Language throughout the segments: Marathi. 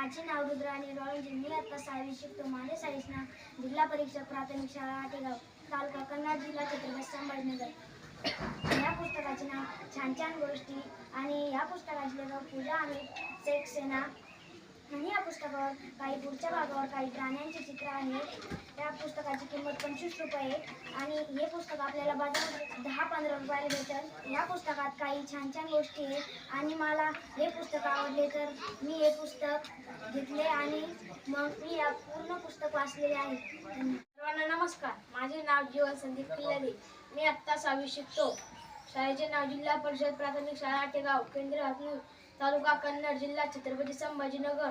माझे नाव रुद्राणी रॉळजी मी आता सहावी शिकतो माझे साईसना नाव जिल्हा परीक्षा प्राथमिक शाळा आटेगाव तालुका कन्नड जिल्हा छत्रपती संभाजीनगर. या पुस्तकाचे नाव छान छान गोष्टी आणि या पुस्तकाचे लेखक पूजा आणि सेक्सेना आणि या पुस्तकावर काही पुढच्या भागावर काही प्राण्यांचे चित्र आहे या पुस्तकाची किंमत पंचवीस रुपये आणि हे पुस्तक आपल्याला बाजारात दहा पंधरा रुपयाला भेटेल. या पुस्तकात काही छान छान गोष्टी आहेत आणि मला हे पुस्तक आवडले तर मी हे पुस्तक घेतले आणि मग मी या पूर्ण पुस्तक वाचलेले आहे. सर्वांना नमस्कार. माझे नाव जीवन संदीप किल्लारी मी आत्ता सहावी शिकतो शाळेचे नाव जिल्हा परिषद प्राथमिक शाळा आटेगाव केंद्र हातनूर. तालुका कन्नड जिल्हा छत्रपती संभाजीनगर.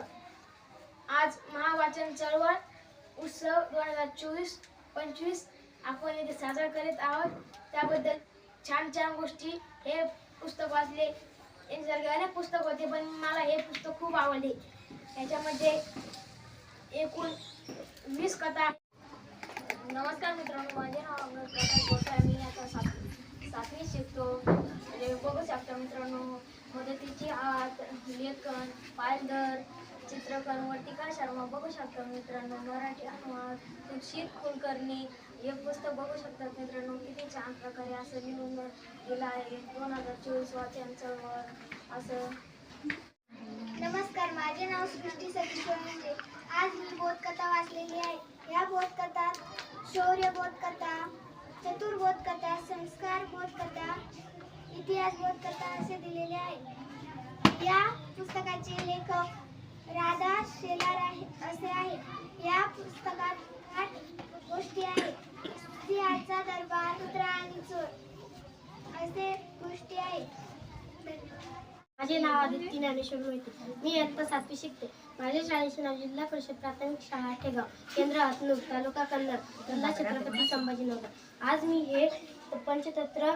आज महावाचन चळवळ उत्सव दोन हजार चोवीस पंचवीस आपण इथे साजरा करीत आहोत. त्याबद्दल छान छान गोष्टी हे पुस्तक वाचले. यांच्यासारखे अनेक पुस्तक होते पण मला हे पुस्तक खूप आवडले. याच्यामध्ये एकूण वीस कथा आहेत. नमस्कार मित्रांनो माझे नाव अमोल प्रकाश गोसाय मी आता सातवी सातवी शिकतो म्हणजे बघू शकता मित्रांनो मदतीची आत लेखन पायदर चित्रकरण वर्तिका शर्मा बघू शकता मित्रांनो मराठी अनुवाद तुक्षित कुलकर्णी हे पुस्तक बघू शकतात मित्रांनो किती छान प्रकारे असं लिहून गेलं आहे. दोन हजार चोवीस वाचनचं असं. नमस्कार माझे नाव सृष्टी सतीश वळंजे आज मी बोधकथा वाचलेली आहे. या बोधकथा शौर्य बोधकथा चतुर बोधकथा संस्कार बोधकथा इतिहास बोधकथा असे दिलेले आहे. या पुस्तकाचे लेखक राधा शेलार आहे असे आहे. या पुस्तकात आठ गोष्टी आहेत. सिंहाचा दरबार कुत्रा आणि चोर असे गोष्टी आहेत. माझे नाव आदित्य ज्ञानेश्वर मोहिते मी इयत्ता सातवी शिकते. माझ्या शाळेचे नाव जिल्हा परिषद प्राथमिक शाळा ठेगाव केंद्र हातनूर तालुका कन्नड जिल्हा छत्रपती संभाजीनगर. आज मी हे पंचतंत्र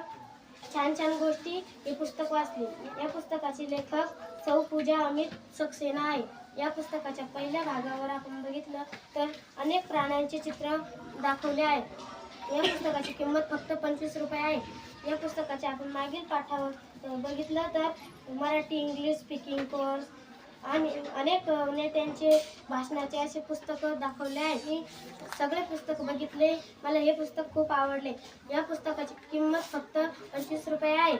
छान छान गोष्टी हे पुस्तक वाचली. या पुस्तकाचे लेखक सौ पूजा अमित सक्सेना आहे. या पुस्तकाच्या पहिल्या भागावर आपण बघितलं तर अनेक प्राण्यांचे चित्र दाखवले आहे. या पुस्तकाची किंमत फक्त पंचवीस रुपये आहे. या पुस्तकाच्या आपण मागील पाठावर बघितलं तर मराठी इंग्लिश स्पीकिंग कोर्स आणि अनेक नेत्यांचे भाषणाचे असे पुस्तकं दाखवले आहेत. मी सगळे पुस्तक बघितले. मला हे पुस्तक खूप आवडले. या पुस्तकाची किंमत फक्त पंचवीस रुपये आहे.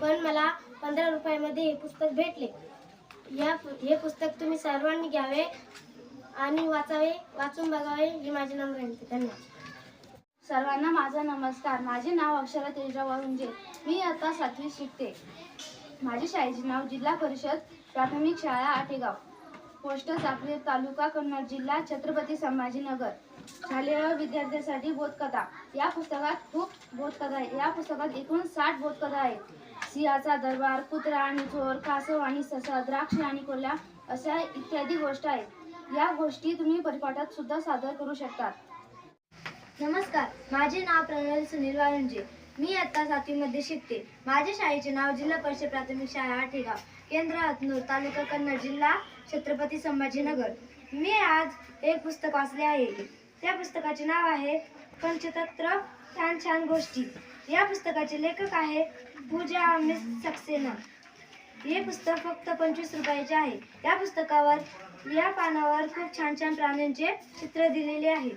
पण मला पंधरा रुपयामध्ये हे पुस्तक भेटले. या हे पुस्तक तुम्ही सर्वांनी घ्यावे आणि वाचावे वाचून बघावे ही माझी नम्र विनंती. धन्यवाद. सर्वांना माझा नमस्कार. माझे नाव अक्षरा तेजराव वरुंजे मी आता सातवी शिकते. माझ्या शाळेचे नाव जिल्हा परिषद प्राथमिक शाळा आटेगाव पोस्ट चाकरी तालुका कन्नड जिल्हा छत्रपती संभाजीनगर. शालेय विद्यार्थ्यांसाठी बोधकथा. या पुस्तकात खूप बोधकथा आहे. या पुस्तकात एकूण साठ बोधकथा आहेत. सिंहाचा दरबार कुत्रा आणि चोर कासव आणि ससा द्राक्ष आणि कोल्हा अशा इत्यादी गोष्ट आहेत. या गोष्टी तुम्ही परिपाठात सुद्धा सादर करू शकतात नमस्कार. माझे नाव प्रणल सुनील वाळुंजे. मी आता सातवीमध्ये शिकते. माझ्या शाळेचे नाव जिल्हा परिषद प्राथमिक शाळा आठेगाव. केंद्र हतनूर तालुका कन्नड जिल्हा छत्रपती संभाजीनगर. मी आज एक पुस्तक वाचले आहे. त्या पुस्तकाचे नाव आहे पंचतंत्र छान छान गोष्टी. या पुस्तकाचे लेखक आहे पूजा अमित सक्सेना. हे पुस्तक फक्त पंचवीस रुपयाचे आहे. या पुस्तकावर या पानावर खूप छान छान प्राण्यांचे चित्र दिलेले आहे.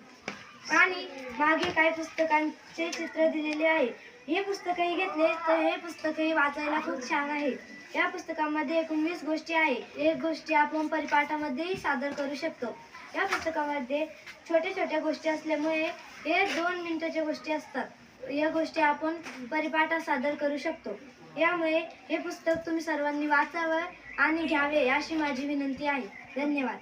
आणि मागे काही पुस्तकांचे चित्र दिलेले आहे. हे पुस्तकही घेतले तर हे पुस्तकही वाचायला खूप छान आहे. या पुस्तकामध्ये एकूण वीस गोष्टी आहे. एक गोष्टी आपण परिपाठामध्येही सादर करू शकतो. या पुस्तकामध्ये छोट्या छोट्या गोष्टी असल्यामुळे हे दोन मिनिटाच्या गोष्टी असतात. या गोष्टी आपण परिपाठात सादर करू शकतो. यामुळे हे पुस्तक तुम्ही सर्वांनी वाचावं आणि घ्यावे अशी माझी विनंती आहे. धन्यवाद.